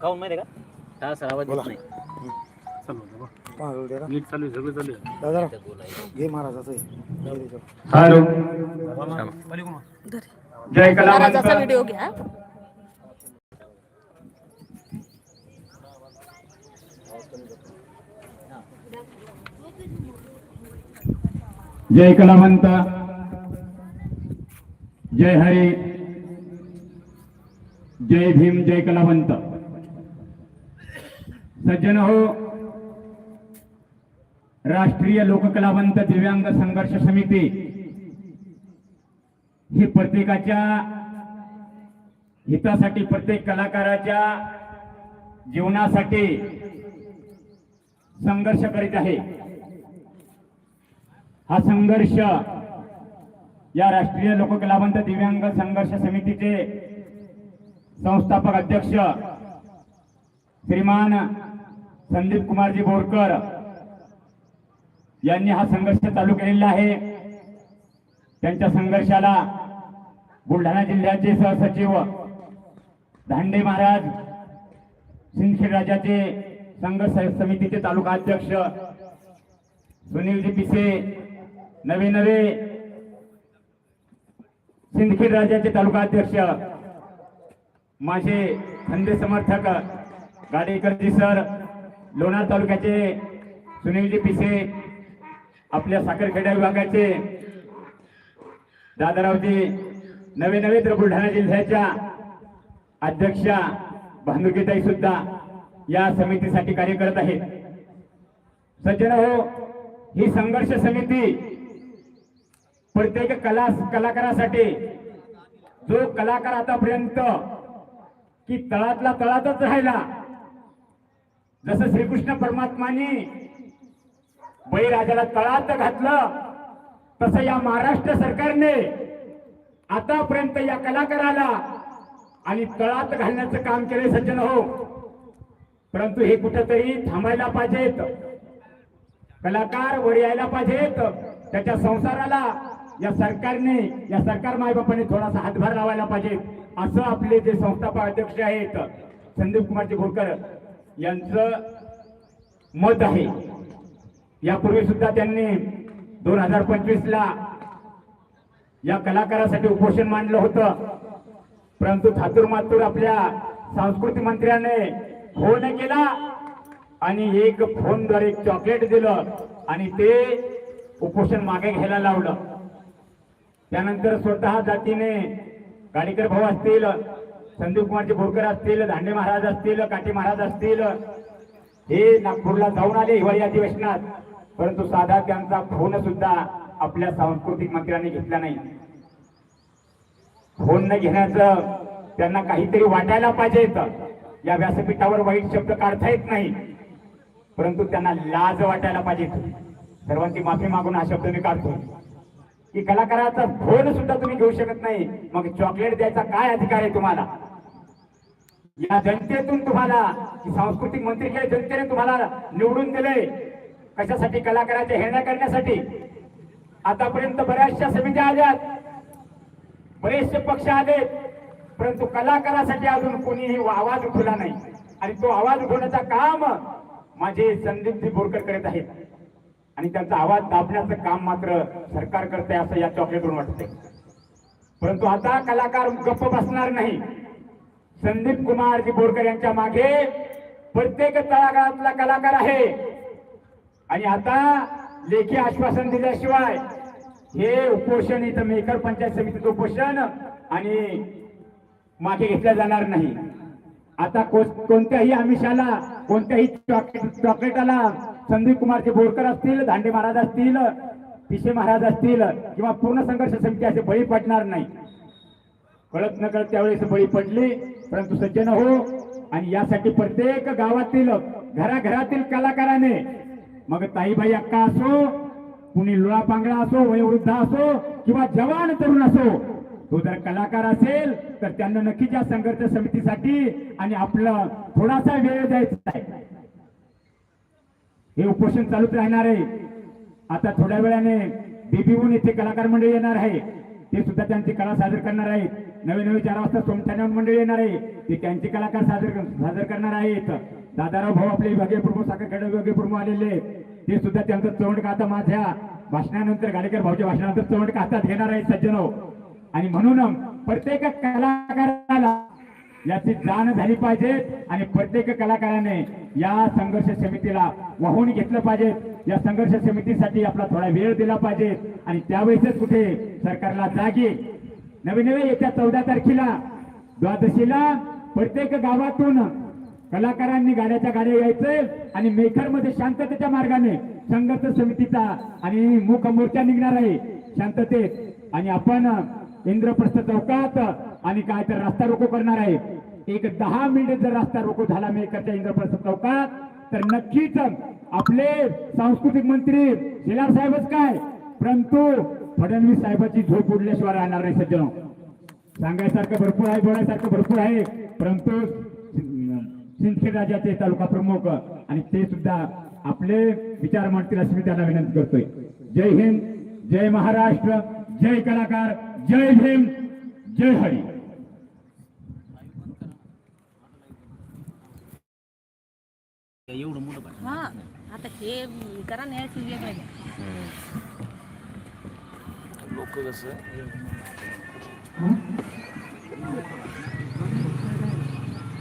काऊन माहिती का? हा सर आवाज येत नाही. नीट चालू आहे, सगळं चालू आहे. दादा ते बोलायचं. घे महाराजाचं हॅलो. जय महाराजाचा कलावंत व्हिडिओ घ्या. जय कलावंत. जय हरी. जय भीम जय कलावंत. सज्जन हो. राष्ट्रीय लोककलावंत दिव्यांग संघर्ष समिती. ही प्रत्येकाच्या हितासाठी प्रत्येक कलाकाराच्या जीवनासाठी संघर्ष करीत आहे. हा संघर्ष या राष्ट्रीय लोककलावंत दिव्यांग संघर्ष समितीचे संस्थापक अध्यक्ष श्रीमान संदीप कुमारजी बोरकर यांनी हा संघर्ष चालू केलेला आहे. त्यांच्या संघर्षाला बुलढाणा जिल्ह्याचे सहसचिव धांडे महाराज सिंदखेड राजाचे संघर्ष समितीचे तालुका अध्यक्ष सुनीलजी पिसे नवे नवे सिंदखेड राजाचे तालुका अध्यक्ष माझे खंदे समर्थक गाडेकरजी सर लोणार तालुक्याचे सुनीलजी पिसे आपल्या साखरखेड्या विभागाचे दादारावजी नवे नवे तर बुलढाणा जिल्ह्याच्या अध्यक्षा भानुकीताई सुद्धा या समितीसाठी कार्य करत आहेत. सज्जन हो ही संघर्ष समिती प्रत्येक कला कलाकारासाठी जो कलाकार आतापर्यंत की तळातला तळातच राहिला जसं श्रीकृष्ण परमात्माने बळीराजाला तळात घातलं तसं या महाराष्ट्र सरकारने आतापर्यंत या कलाकाराला आणि तळात घालण्याचं काम केले सज्जन हो. परंतु हे कुठंतरी थांबायला पाहिजेत. कलाकार वर यायला पाहिजेत. त्याच्या संसाराला या सरकारने या सरकार मायबापाने थोडासा हातभार लावायला पाहिजे. असं आपले जे संस्थापक अध्यक्ष आहेत संदीप कुमारजी भोरकर यांचं मत आहे. यापूर्वी सुद्धा त्यांनी दोन हजार पंचवीसला या कलाकारासाठी उपोषण मांडलं होतं. परंतु थातूर मातूर आपल्या सांस्कृतिक मंत्र्याने हो फोन केला आणि एक फोनद्वारे एक चॉकलेट दिलं आणि ते उपोषण मागे घ्यायला लावलं. त्यानंतर स्वतः जातीने गाडीकर भाऊ असतील संदीप कुमारचे बोरकर असतील दांडे महाराज असतील काटे महाराज असतील हे नागपूरला जाऊन आले हिवाळी अधिवेशनात. परंतु साधा त्यांचा फोन सुद्धा आपल्या सांस्कृतिक मंत्र्यांनी घेतला नाही. फोन न घेण्याचं त्यांना काहीतरी वाटायला पाहिजे या व्यासपीठावर वाईट शब्द काढता येत नाही. परंतु त्यांना लाज वाटायला पाहिजे सर्वांची माफी मागून हा शब्द मी काढतो की कलाकाराचा फोन सुद्धा तुम्ही घेऊ शकत नाही. मग चॉकलेट द्यायचा काय अधिकार आहे तुम्हाला? या जनतेतून तुम्हाला सांस्कृतिक मंत्री केले जनतेने तुम्हाला निवडून दिले कशासाठी कलाकाराच्या हेरण्या करण्यासाठी? आतापर्यंत बऱ्याचशा समित्या आल्यात बरेचसे पक्ष आले परंतु कलाकारासाठी अजून कोणीही आवाज उठवला नाही. आणि तो आवाज उठवण्याचं काम माझे संदीपजी बोरकर करत आहेत. आणि त्यांचा आवाज दाबण्याचं काम मात्र सरकार करते असं या चॉकलेटवरून वाटतंय. परंतु आता कलाकार गप्प बसणार नाही. संदीप कुमारजी बोरकर यांच्या मागे प्रत्येक तळागाळातला कलाकार आहे. आणि आता लेखी आश्वासन दिल्याशिवाय हे उपोषण इथं मेकर पंचायत समितीचं उपोषण आणि मागे घेतलं जाणार नाही. आता कोणत्याही आमिषाला कोणत्याही चॉकलेट चॉकलेटाला संदीप कुमारचे बोरकर असतील दांडे महाराज असतील पिशे महाराज असतील किंवा पूर्ण संघर्ष समिती असे बळी पडणार नाही. कळत न कळत त्यावेळेस बळी पडली. परंतु सज्जन हो आणि यासाठी प्रत्येक गावातील घराघरातील कलाकाराने मग ताईबाई अक्का असो कुणी लोळा पांगळा असो वयोवृद्ध असो किंवा जवान तरुण असो तो जर कलाकार असेल तर त्यांना नक्कीच या संघर्ष समितीसाठी आणि आपला थोडासा वेळ द्यायचा आहे. हे उपोषण चालूच राहणार आहे. आता थोड्या वेळाने बीबीहून इथे कलाकार मंडळी येणार आहे. ते सुद्धा त्यांची कला सादर करणार आहेत. नवे नवे चार वाजता सोमठाण्यावर मंडळी येणार आहे. ते त्यांचे कलाकार सादर सादर करणार आहेत. दादाराव भाऊ आपले विभागीय प्रमुख साखरखेड विभागीय प्रमुख आलेले आहेत. ते सुद्धा त्यांचं चवंड आता माझ्या भाषणानंतर गाडेकर भाऊच्या भाषणानंतर चवंड हातात घेणार आहेत सज्जनो. आणि म्हणून प्रत्येक कलाकाराला याची जाण झाली पाहिजे आणि प्रत्येक कलाकाराने या संघर्ष समितीला वाहून घेतलं पाहिजे. या संघर्ष समितीसाठी आपला थोडा वेळ दिला पाहिजे. आणि त्यावेळेसच कुठे सरकारला जागे नवे नवे येत्या चौदा तारखेला द्वादशीला प्रत्येक गावातून कलाकारांनी गाड्याच्या गाड्या यायचंय आणि मेखरमध्ये शांततेच्या मार्गाने संघर्ष समितीचा आणि मूक मोर्चा निघणार आहे. शांततेत. आणि आपण इंद्रप्रस्थ चौकात आणि काय तर रस्ता रोको करणार आहे. एक दहा मिनिट जर रस्ता रोको झाला मेकरच्या इंद्रप्रस्थ चौकात तर नक्कीच आपले सांस्कृतिक मंत्री शेलार साहेबच काय? परंतु फडणवीस साहेबाची झोप उडल्याशिवाय राहणार नाही सज्जनो. सांगायसारखं भरपूर आहे बोलायसारखं भरपूर आहे. परंतु सिंदखेड राजाचे तालुका प्रमुख आणि ते सुद्धा आपले विचार मांडतील अशी मी त्यांना विनंती करतोय. जय हिंद जय महाराष्ट्र जय कलाकार जय भीम जय हरी. एवढं मोठं हा आता हे करा ना याची वेगळं घ्या. 我哥的是。